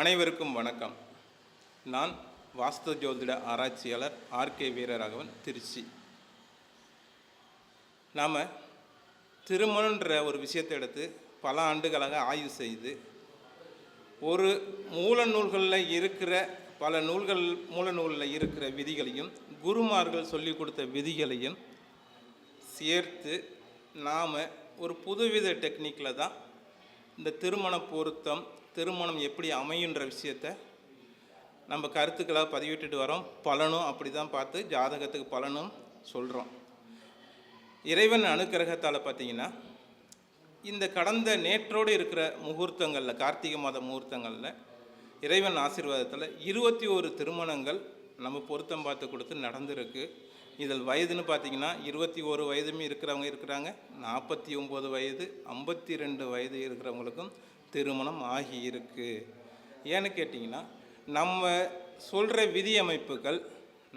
அனைவருக்கும் வணக்கம். நான் வாஸ்து ஜோதிட ஆராய்ச்சியாளர் ஆர்கே வீரராகவன் திருச்சி. நாம் திருமணன்ற ஒரு விஷயத்தை எடுத்து பல ஆண்டுகளாக ஆய்வு செய்து ஒரு மூல நூல்களில் இருக்கிற பல நூல்கள் மூல நூலில் இருக்கிற விதிகளையும் குருமார்கள் சொல்லி கொடுத்த விதிகளையும் சேர்த்து நாம் ஒரு புதுவித டெக்னிக்கில் தான் இந்த திருமண பொருத்தம் திருமணம் எப்படி அமையுன்ற விஷயத்தை நம்ம கருத்துக்களாக பதிவிட்டுட்டு வரோம். பலனும் அப்படி தான் பார்த்து ஜாதகத்துக்கு பலனும் சொல்கிறோம் இறைவன் அனுக்கிரகத்தால் பார்த்தீங்கன்னா இந்த கடந்த நேற்றோடு இருக்கிற முகூர்த்தங்களில் கார்த்திகை மாத முகூர்த்தங்களில் இறைவன் ஆசீர்வாதத்தில் இருபத்தி ஒரு திருமணங்கள் நம்ம பொருத்தம் பார்த்து கொடுத்து நடந்திருக்கு. இதில் வயதுன்னு பார்த்தீங்கன்னா இருபத்தி ஒரு வயதுமே இருக்கிறவங்க இருக்கிறாங்க நாற்பத்தி ஒம்பது வயது ஐம்பத்தி ரெண்டு வயது இருக்கிறவங்களுக்கும் திருமணம் ஆகியிருக்கு. ஏன்னு கேட்டிங்கன்னா நம்ம சொல்கிற விதி அமைப்புகள்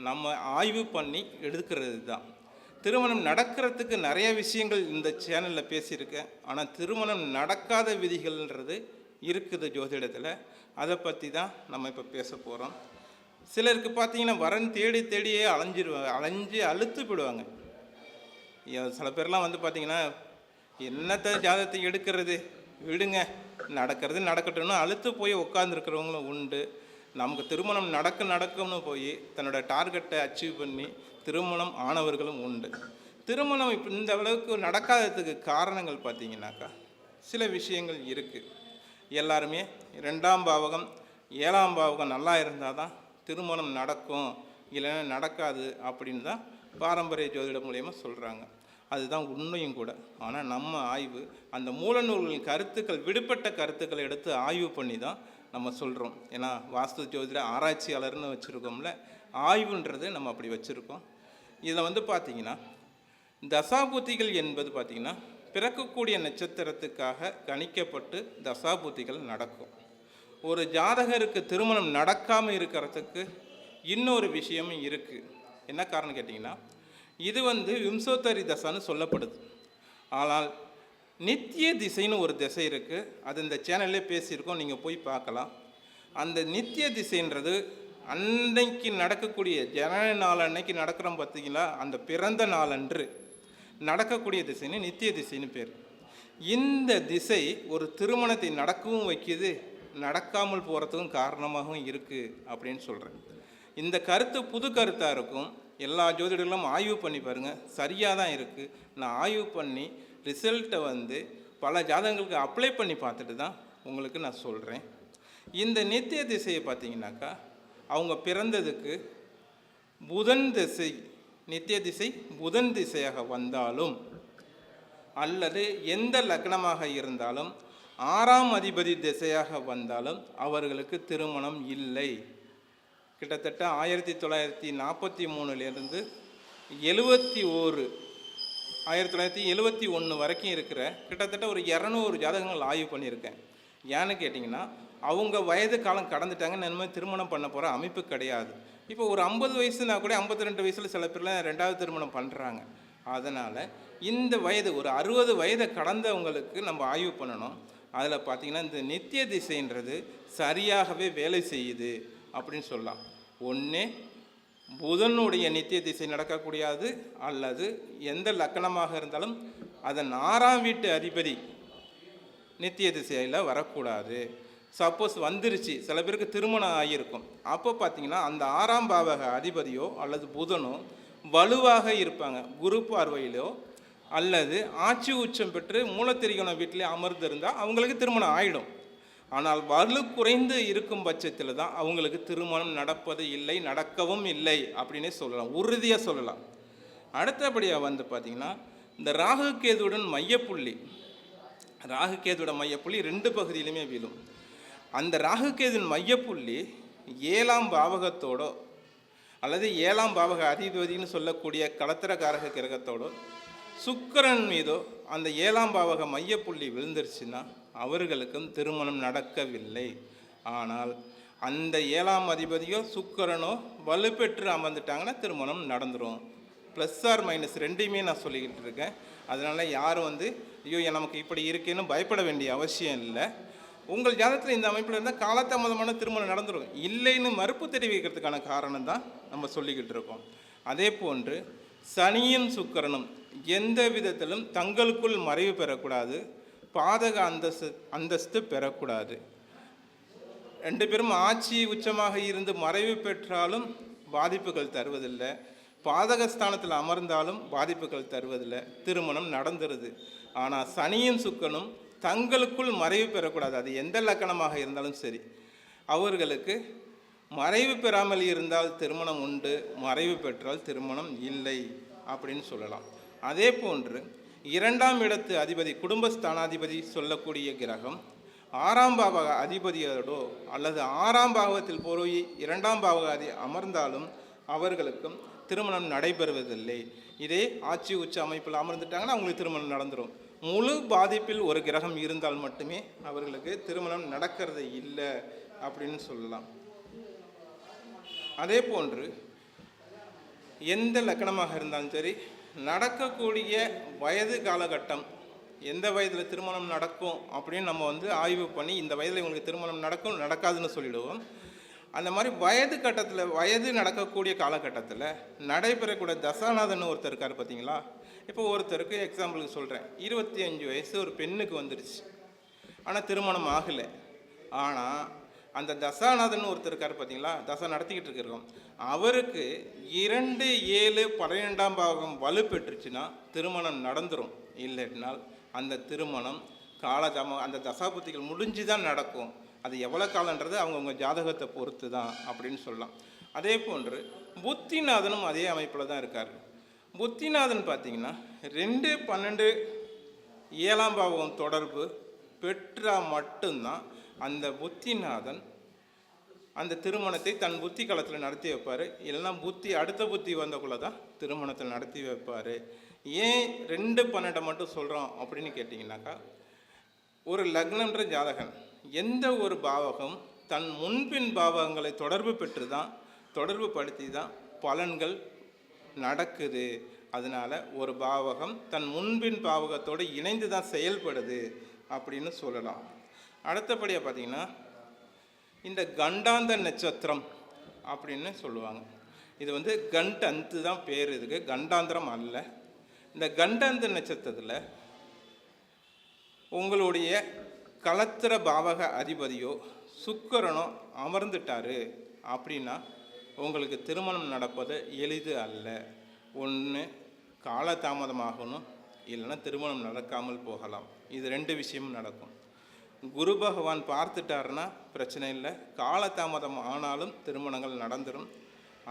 நம்ம ஆய்வு பண்ணி எடுக்கிறது தான் திருமணம் நடக்கிறதுக்கு நிறைய விஷயங்கள் இந்த சேனலில் பேசியிருக்கேன். ஆனால் திருமணம் நடக்காத விதிகள்ன்றது இருக்குது ஜோதிடத்தில். அதை பற்றி தான் நம்ம இப்போ பேச போகிறோம் சிலருக்கு பார்த்தீங்கன்னா வரன் தேடி தேடியே அலைஞ்சிருவாங்க அலைஞ்சு அழுத்து போயிடுவாங்க. சில பேர்லாம் வந்து பார்த்தீங்கன்னா என்னத்தை ஜாதகத்தை எடுக்கிறது? விடுங்க. நடக்கிறது நடக்கட்டும்னு அழுத்து போய் உட்காந்துருக்கிறவங்களும் உண்டு. நமக்கு திருமணம் நடக்க நடக்கும்னு போய் தன்னோட டார்கெட்டை அச்சீவ் பண்ணி திருமணம் ஆனவர்களும் உண்டு. திருமணம் இப்போ இந்த அளவுக்கு நடக்காததுக்கு காரணங்கள் பார்த்தீங்கன்னாக்கா சில விஷயங்கள் இருக்குது எல்லாருமே ரெண்டாம் பாவகம் ஏழாம் பாவகம் நல்லா இருந்தால் தான் திருமணம் நடக்கும் இல்லைன்னா நடக்காது அப்படின்னு தான் பாரம்பரிய ஜோதிடம் மூலயமா சொல்கிறாங்க அதுதான் உண்மையும் கூட. ஆனால் நம்ம ஆய்வு அந்த மூலநூல்களின் கருத்துக்கள் விடுபட்ட கருத்துக்களை எடுத்து ஆய்வு பண்ணி தான் நம்ம சொல்கிறோம் ஏன்னா வாஸ்து ஜோதிட ஆராய்ச்சியாளர்னு வச்சுருக்கோம்ல ஆய்வுன்றது நம்ம அப்படி வச்சுருக்கோம். இதில் வந்து பார்த்திங்கன்னா தசாபூத்திகள் என்பது பார்த்திங்கன்னா பிறக்கக்கூடிய நட்சத்திரத்துக்காக கணிக்கப்பட்டு தசாபூத்திகள் நடக்கும். ஒரு ஜாதகருக்கு திருமணம் நடக்காமல் இருக்கிறதுக்கு இன்னொரு விஷயமும் இருக்குது என்ன காரணம் கேட்டிங்கன்னா இது வந்து விம்சோத்தரி தசான்னு சொல்லப்படுது. ஆனால் நித்திய திசைன்னு ஒரு திசை இருக்குது அது இந்த சேனல்லே பேசியிருக்கோம் நீங்கள் போய் பார்க்கலாம். அந்த நித்திய திசைன்றது அன்னைக்கு நடக்கக்கூடிய ஜனன நாள் அன்னைக்கு நடக்கிறோம் பார்த்தீங்களா? அந்த பிறந்த நாளன்று நடக்கக்கூடிய திசைன்னு நித்திய திசைன்னு பேர். இந்த திசை ஒரு திருமணத்தை நடக்கவும் வைக்குது நடக்காமல் போகிறதுக்கும் காரணமாகவும் இருக்குது அப்படின்னு சொல்கிறேன் இந்த கருத்து புது கருத்தாக இருக்கும். எல்லா ஜோதிடர்களும் ஆய்வு பண்ணி பாருங்கள் சரியாக தான் இருக்குது நான் ஆய்வு பண்ணி ரிசல்ட்டை வந்து பல ஜாதகங்களுக்கு அப்ளை பண்ணி பார்த்துட்டு தான் உங்களுக்கு நான் சொல்கிறேன் இந்த நித்திய திசையை பார்த்தீங்கன்னாக்கா அவங்க பிறந்ததுக்கு புதன் திசை நித்திய திசை புதன் திசையாக வந்தாலும் அல்லது எந்த லக்னமாக இருந்தாலும் ஆறாம் அதிபதி திசையாக வந்தாலும் அவர்களுக்கு திருமணம் இல்லை. கிட்டத்தட்ட ஆயிரத்தி தொள்ளாயிரத்தி நாற்பத்தி மூணுலேருந்து எழுவத்தி ஓரு ஆயிரத்தி தொள்ளாயிரத்தி எழுவத்தி ஒன்று வரைக்கும் இருக்கிற கிட்டத்தட்ட ஒரு இரநூறு ஜாதகங்கள் ஆய்வு பண்ணியிருக்கேன். ஏன்னு கேட்டிங்கன்னா அவங்க வயது காலம் கடந்துட்டாங்கன்னு நம்ம திருமணம் பண்ண போகிற அமைப்பு கிடையாது. இப்போ ஒரு ஐம்பது வயசுனா கூட ஐம்பத்தி ரெண்டு வயசில் சில பேர்லாம் ரெண்டாவது திருமணம் பண்ணுறாங்க. அதனால் இந்த வயது ஒரு அறுபது வயதை கடந்தவங்களுக்கு நம்ம ஆய்வு பண்ணணும். அதில் பார்த்தீங்கன்னா இந்த நித்திய திசைன்றது சரியாகவே வேலை செய்யுது. அப்படின்னு சொல்லலாம். ஒன்று புதனுடைய நித்திய திசை நடக்கக்கூடியது அல்லது எந்த லக்கணமாக இருந்தாலும் அதன் ஆறாம் வீட்டு அதிபதி நித்திய திசையில் வரக்கூடாது. சப்போஸ் வந்துருச்சு சில பேருக்கு திருமணம் ஆகியிருக்கும். அப்போ பார்த்தீங்கன்னா அந்த ஆறாம் பாவக அதிபதியோ அல்லது புதனோ வலுவாக இருப்பாங்க. குரு பார்வையிலோ அல்லது ஆட்சி உச்சம் பெற்று மூலத்திரிகோணம் வீட்டிலே அமர்ந்திருந்தால் அவங்களுக்கு திருமணம் ஆகிடும் ஆனால் வலு குறைந்து இருக்கும் பட்சத்தில் தான் அவங்களுக்கு திருமணம் நடப்பது இல்லை நடக்கவும் இல்லை அப்படின்னே சொல்லலாம். உறுதியாக சொல்லலாம். அடுத்தபடியாக வந்து பார்த்திங்கன்னா இந்த ராகு கேதுவுடன் மையப்புள்ளி ராகு கேதுவோட மையப்புள்ளி ரெண்டு பகுதியிலுமே விழும். அந்த ராகு கேதுவின் மையப்புள்ளி ஏழாம் பாவகத்தோடோ அல்லது ஏழாம் பாவக அதிபதினு சொல்லக்கூடிய கலத்திரகாரக கிரகத்தோடோ சுக்கிரன் மீதோ அந்த ஏழாம் பாவக மையப்புள்ளி விழுந்துருச்சுன்னா அவர்களுக்கும் திருமணம் நடக்கவில்லை. ஆனால் அந்த ஏழாம் அதிபதியோ சுக்கரனோ வலுப்பெற்று அமர்ந்துட்டாங்கன்னா திருமணம் நடந்துடும் ப்ளஸ் ஆர் மைனஸ் ரெண்டையுமே நான் சொல்லிக்கிட்டு இருக்கேன். அதனால் யாரும் வந்து ஐயோ நமக்கு இப்படி இருக்கேன்னு பயப்பட வேண்டிய அவசியம் இல்லை. உங்கள் ஜாதகத்தில் இந்த அமைப்பில் இருந்தால் காலதாமதமான திருமணம் நடந்துடும் இல்லைன்னு மறுப்பு தெரிவிக்கிறதுக்கான காரணம் தான் நம்ம சொல்லிக்கிட்டு இருக்கோம். அதே போன்று சனியும் சுக்கரனும் எந்த விதத்திலும் தங்களுக்குள் மறைவு பெறக்கூடாது. பாதக அந்தஸ்து அந்தஸ்து பெறக்கூடாது. ரெண்டு பேரும் ஆட்சி உச்சமாக இருந்து மறைவு பெற்றாலும் பாதிப்புகள் தருவதில்லை. பாதகஸ்தானத்தில் அமர்ந்தாலும் பாதிப்புகள் தருவதில்லை. திருமணம் நடந்துருது. ஆனால் சனியும் சுக்கனும் தங்களுக்குள் மறைவு பெறக்கூடாது. அது எந்த லக்கணமாக இருந்தாலும் சரி. அவர்களுக்கு மறைவு பெறாமல் இருந்தால் திருமணம் உண்டு. மறைவு பெற்றால் திருமணம் இல்லை அப்படின்னு சொல்லலாம். அதே போன்று இரண்டாம் இடத்து அதிபதி குடும்பஸ்தானாதிபதி சொல்லக்கூடிய கிரகம் ஆறாம் பாவக அதிபதியோடோ அல்லது ஆறாம் பாவத்தில் போய் இரண்டாம் பாவக அதி அமர்ந்தாலும் அவர்களுக்கும் திருமணம் நடைபெறுவதில்லை. இதே ஆட்சி உச்ச அமைப்பில் அமர்ந்துட்டாங்கன்னா அவங்களுக்கு திருமணம் நடந்துடும் முழு பாதிப்பில் ஒரு கிரகம் இருந்தால் மட்டுமே அவர்களுக்கு திருமணம் நடக்கிறது இல்லை அப்படின்னு சொல்லலாம். அதே போன்று எந்த லக்கணமாக இருந்தாலும் சரி நடக்கக்கூடிய வயது காலகட்டம் எந்த வயதில் திருமணம் நடக்கும் அப்படின்னு நம்ம வந்து ஆய்வு பண்ணி இந்த வயதில் இவங்களுக்கு திருமணம் நடக்கும் நடக்காதுன்னு சொல்லிடுவோம். அந்த மாதிரி வயது கட்டத்தில் வயது நடக்கக்கூடிய காலகட்டத்தில் நடைபெறக்கூடிய தசாநாதன் ஒருத்தர் இருக்கார் பார்த்தீங்களா இப்போ ஒருத்தருக்கு எக்ஸாம்பிளுக்கு சொல்கிறேன் இருபத்தி அஞ்சு வயசு ஒரு பெண்ணுக்கு வந்துடுச்சு ஆனால் திருமணம் ஆகலை. ஆனால் அந்த தசாநாதன் ஒருத்தர் இருக்கார் பார்த்தீங்களா தசா நடத்திக்கிட்டு இருக்கிறோம் அவருக்கு இரண்டு ஏழு பன்னிரெண்டாம் பாகம் வலு பெற்றுச்சுன்னா திருமணம் நடந்துரும். இல்லைனால் அந்த திருமணம் காலதாம அந்த தசாபுத்திகள் முடிஞ்சு தான் நடக்கும். அது எவ்வளோ காலன்றது அவங்கவுங்க ஜாதகத்தை பொறுத்து தான் அப்படின்னு சொல்லலாம். அதே போன்று புத்திநாதனும் அதே அமைப்பில் தான் இருக்கார். புத்திநாதன் பார்த்தீங்கன்னா ரெண்டு பன்னெண்டு ஏழாம் பாவம் தொடர்பு பெற்றால் மட்டும்தான் அந்த புத்திநாதன் அந்த திருமணத்தை தன் புத்தி காலத்தில் நடத்தி வைப்பார். இல்லைன்னா புத்தி அடுத்த புத்தி வந்தக்குள்ள தான் திருமணத்தில் நடத்தி வைப்பார். ஏன் ரெண்டு பன்னெண்டை மட்டும் சொல்கிறோம் அப்படின்னு கேட்டிங்கனாக்கா ஒரு லக்னன்ற ஜாதகன் எந்த ஒரு பாவகம் தன் முன்பின் பாவகங்களை தொடர்பு பெற்று தான் தொடர்பு படுத்தி தான் பலன்கள் நடக்குது. அதனால ஒரு பாவகம் தன் முன்பின் பாவகத்தோடு இணைந்து தான் செயல்படுது அப்படின்னு சொல்லலாம். அடுத்தபடியாக பார்த்தீங்கன்னா இந்த கண்டாந்த நட்சத்திரம் அப்படின்னு சொல்லுவாங்க. இது வந்து கண்ட் அந்து தான் பேர். இதுக்கு கண்டாந்திரம் அல்ல. இந்த கண்டாந்த நட்சத்திரத்தில் உங்களுடைய கலத்திர பாவக அதிபதியோ சுக்கரனோ அமர்ந்துட்டாரு அப்படின்னா உங்களுக்கு திருமணம் நடப்பது எளிது அல்ல. ஒன்று காலதாமதமாகணும். இல்லைன்னா திருமணம் நடக்காமல் போகலாம். இது ரெண்டு விஷயமும் நடக்கும். குரு பகவான் பார்த்துட்டாருன்னா பிரச்சனை இல்லை. காலதாமதம் ஆனாலும் திருமணங்கள் நடந்துடும்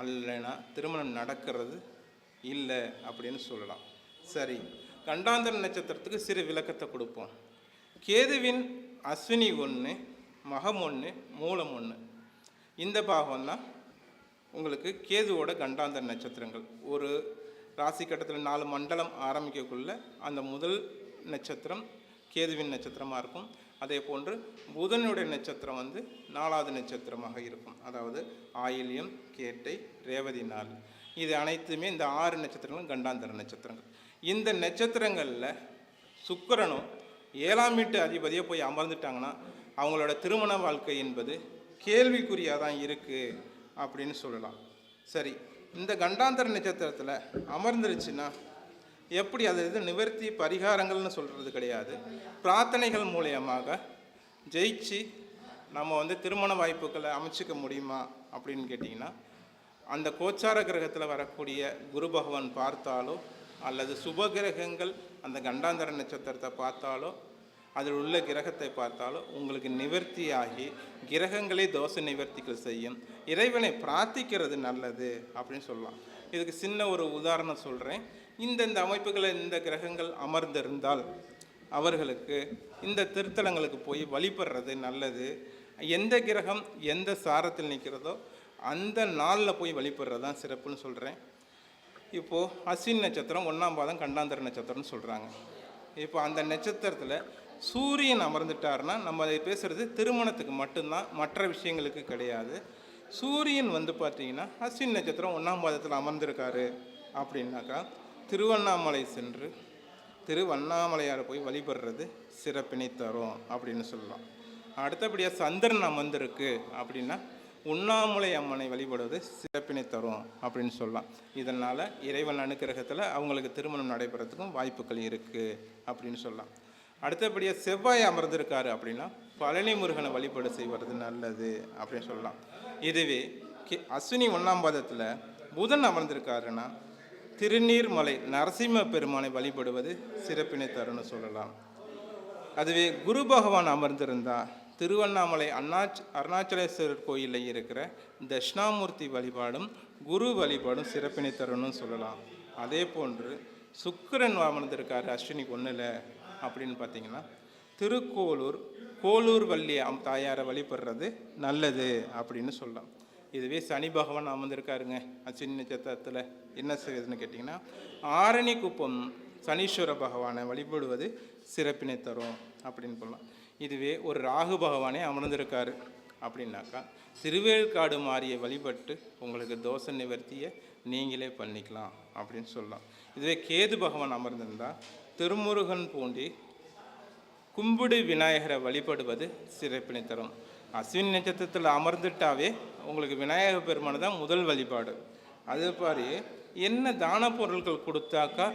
அல்லைனா திருமணம் நடக்கிறது இல்லை அப்படின்னு சொல்லலாம். சரி கண்டாந்தர நட்சத்திரத்துக்கு சிறு விளக்கத்தை கொடுப்போம். கேதுவின் அஸ்வினி ஒன்று மகம் ஒன்று மூலம் ஒன்று இந்த பாகம் தான் உங்களுக்கு கேதுவோட கண்டாந்தர நட்சத்திரங்கள். ஒரு ராசி கட்டத்தில் நாலு மண்டலம் ஆரம்பிக்கக்குள்ள அந்த முதல் நட்சத்திரம் கேதுவின் நட்சத்திரமாக இருக்கும். அதே போன்று புதனுடைய நட்சத்திரம் வந்து நாலாவது நட்சத்திரமாக இருக்கும். அதாவது ஆயில்யம் கேட்டை ரேவதி நாள். இது அனைத்துமே இந்த ஆறு நட்சத்திரங்களும் கண்டாந்தர நட்சத்திரங்கள். இந்த நட்சத்திரங்களில் சுக்கிரனும் ஏழாம் வீட்டு அதிபதியை போய் அமர்ந்துட்டாங்கன்னா அவங்களோட திருமண வாழ்க்கை என்பது கேள்விக்குறியாக தான் இருக்குது அப்படின்னு சொல்லலாம். சரி இந்த கண்டாந்தர நட்சத்திரத்தில் அமர்ந்துருச்சுன்னா எப்படி அது இது நிவர்த்தி பரிகாரங்கள்னு சொல்கிறது கிடையாது. பிரார்த்தனைகள் மூலியமாக ஜெயிச்சு நம்ம வந்து திருமண வாய்ப்புகளை அமைச்சிக்க முடியுமா அப்படின்னு கேட்டிங்கன்னா அந்த கோச்சார கிரகத்தில் வரக்கூடிய குரு பகவான் பார்த்தாலோ அல்லது சுப கிரகங்கள் அந்த கண்டாந்தர நட்சத்திரத்தை பார்த்தாலோ அதில் உள்ள கிரகத்தை பார்த்தாலோ உங்களுக்கு நிவர்த்தியாகி கிரகங்களே தோஷ நிவர்த்திகள் செய்யும். இறைவனை பிரார்த்திக்கிறது நல்லது அப்படின்னு சொல்லலாம். இதுக்கு சின்ன ஒரு உதாரணம் சொல்கிறேன் இந்தந்த அமைப்புகளை இந்த கிரகங்கள் அமர்ந்திருந்தால் அவர்களுக்கு இந்த திருத்தலங்களுக்கு போய் வழிபடுறது நல்லது. எந்த கிரகம் எந்த சாரத்தில் நிற்கிறதோ அந்த நாளில் போய் வழிபடுறது தான் சிறப்புன்னு சொல்கிறேன் இப்போது அஸ்வின் நட்சத்திரம் ஒன்றாம் பாதம் கண்டாந்தர நட்சத்திரம்னு சொல்கிறாங்க இப்போ அந்த நட்சத்திரத்தில் சூரியன் அமர்ந்துட்டார்னா நம்ம அதை பேசுகிறது திருமணத்துக்கு மட்டும்தான் மற்ற விஷயங்களுக்கு கிடையாது. சூரியன் வந்து பார்த்தீங்கன்னா அஸ்வின் நட்சத்திரம் ஒன்றாம் பாதத்தில் அமர்ந்திருக்காரு அப்படின்னாக்கா திருவண்ணாமலை சென்று திருவண்ணாமலையார் போய் வழிபடுறது சிறப்பினை தரும் அப்படின்னு சொல்லலாம். அடுத்தபடியாக சந்திரன் அமர்ந்திருக்கு அப்படின்னா உண்ணாமுலை அம்மனை வழிபடுவது சிறப்பினை தரும் அப்படின்னு சொல்லலாம். இதனால் இறைவன் அனுக்கிரகத்தில் அவங்களுக்கு திருமணம் நடைபெறத்துக்கும் வாய்ப்புகள் இருக்குது அப்படின்னு சொல்லலாம். அடுத்தபடியாக செவ்வாய் அமர்ந்திருக்காரு அப்படின்னா பழனி முருகனை வழிபாடு செய்வது நல்லது அப்படின்னு சொல்லலாம். இதுவே கி- அஸ்வினி ஒன்றாம் பாதத்தில் புதன் அமர்ந்திருக்காருன்னா திருநீர்மலை நரசிம்ம பெருமானை வழிபடுவது சிறப்பினை தரும்னு சொல்லலாம். அதுவே குரு பகவான் அமர்ந்திருந்தா திருவண்ணாமலை அண்ணாச் அருணாச்சலேஸ்வரர் கோயிலில் இருக்கிற தட்சிணாமூர்த்தி வழிபாடும் குரு வழிபாடும் சிறப்பினை தரும்னு சொல்லலாம். அதே போன்று சுக்கரன் அமர்ந்திருக்காரு அஸ்வினி ஒன்றில் அப்படின்னு பார்த்தீங்கன்னா திருக்கோளூர் கோளூர் வள்ளி அம் தாயாரை வழிபடுறது நல்லது அப்படின்னு சொல்லலாம். இதுவே சனி பகவான் அமர்ந்திருக்காருங்க. அஸ்வினி நட்சத்திரத்தில். என்ன செய்யுதுன்னு கேட்டிங்கன்னா ஆரணி குப்பம் சனீஸ்வர பகவானை வழிபடுவது சிறப்பினை தரும் அப்படின்னு சொல்லலாம். இதுவே ஒரு ராகு பகவானே அமர்ந்திருக்காரு அப்படின்னாக்கா திருவேற்காடு மாறிய வழிபட்டு உங்களுக்கு தோஷ நிவர்த்தியை நீங்களே பண்ணிக்கலாம் அப்படின்னு சொல்லலாம். இதுவே கேது பகவான் அமர்ந்திருந்தால் திருமுருகன் பூண்டி கும்பிடு விநாயகரை வழிபடுவது சிறப்பினை தரும். அஸ்வினி நட்சத்திரத்தில் அமர்ந்துட்டாவே உங்களுக்கு விநாயகர் பெருமானை தான் முதல் வழிபாடு. அது மாதிரி என்ன தான பொருட்கள் கொடுத்தாக்கா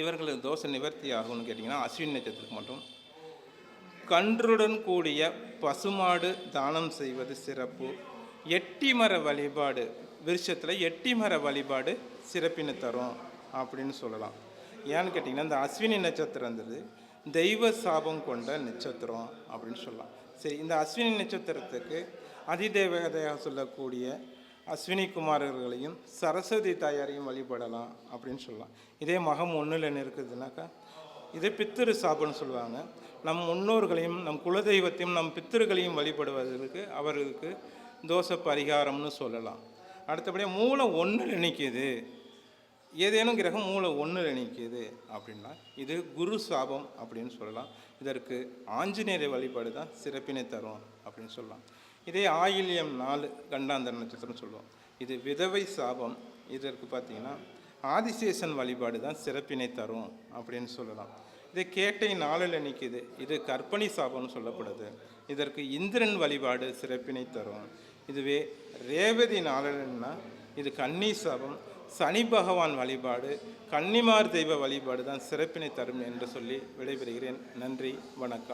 இவர்களுக்கு தோஷ நிவர்த்தி ஆகும்னு கேட்டிங்கன்னா அஸ்வினி நட்சத்திரத்துக்கு மட்டும். கன்றுடன் கூடிய பசுமாடு தானம் செய்வது சிறப்பு. எட்டி மர வழிபாடு விருஷத்தில் எட்டி மர வழிபாடு சிறப்பினை தரும் அப்படின்னு சொல்லலாம். ஏன்னு கேட்டிங்கன்னா இந்த அஸ்வினி நட்சத்திரங்கிறது தெய்வ சாபம் கொண்ட நட்சத்திரம் அப்படின்னு சொல்லலாம். சரி இந்த அஸ்வினி நட்சத்திரத்துக்கு அதிதேவதையாக சொல்லக்கூடிய அஸ்வினி குமாரர்களையும் சரஸ்வதி தாயாரையும் வழிபடலாம் அப்படின்னு சொல்லலாம். இதே மகம் ஒன்றில் என்ன இருக்குதுனாக்கா இதே பித்திரு சாபம்னு சொல்லுவாங்க. நம் முன்னோர்களையும் நம் குலதெய்வத்தையும் நம் பித்திருக்களையும் வழிபடுவதற்கு அவர்களுக்கு தோஷ பரிகாரம்னு சொல்லலாம். அடுத்தபடியாக மூலம் ஒன்றில் நிற்கிது ஏதேனும் கிரகம் மூளை ஒன்றில் நிற்கிது அப்படின்னா இது குரு சாபம் அப்படின்னு சொல்லலாம். இதற்கு ஆஞ்சநேயரை வழிபாடு தான் சிறப்பினை தரும் அப்படின்னு சொல்லலாம். இதே ஆயில்யம் நாலு கண்டாந்தர நட்சத்திரம் சொல்லுவோம். இது விதவை சாபம். இதற்கு பார்த்தீங்கன்னா ஆதிசேஷன் வழிபாடு தான் சிறப்பினை தரும் அப்படின்னு சொல்லலாம். இது கேட்டை நாளில் நிற்கிது இது கற்பனை சாபம்னு சொல்லப்படுது. இதற்கு இந்திரன் வழிபாடு சிறப்பினை தரும். இதுவே ரேவதி நாளில்னா இது கன்னி சாபம் சனி பகவான் வழிபாடு கன்னிமார் தெய்வ வழிபாடு தான் சிறப்பினை தரும் என்று சொல்லி விடைபெறுகிறேன். நன்றி வணக்கம்.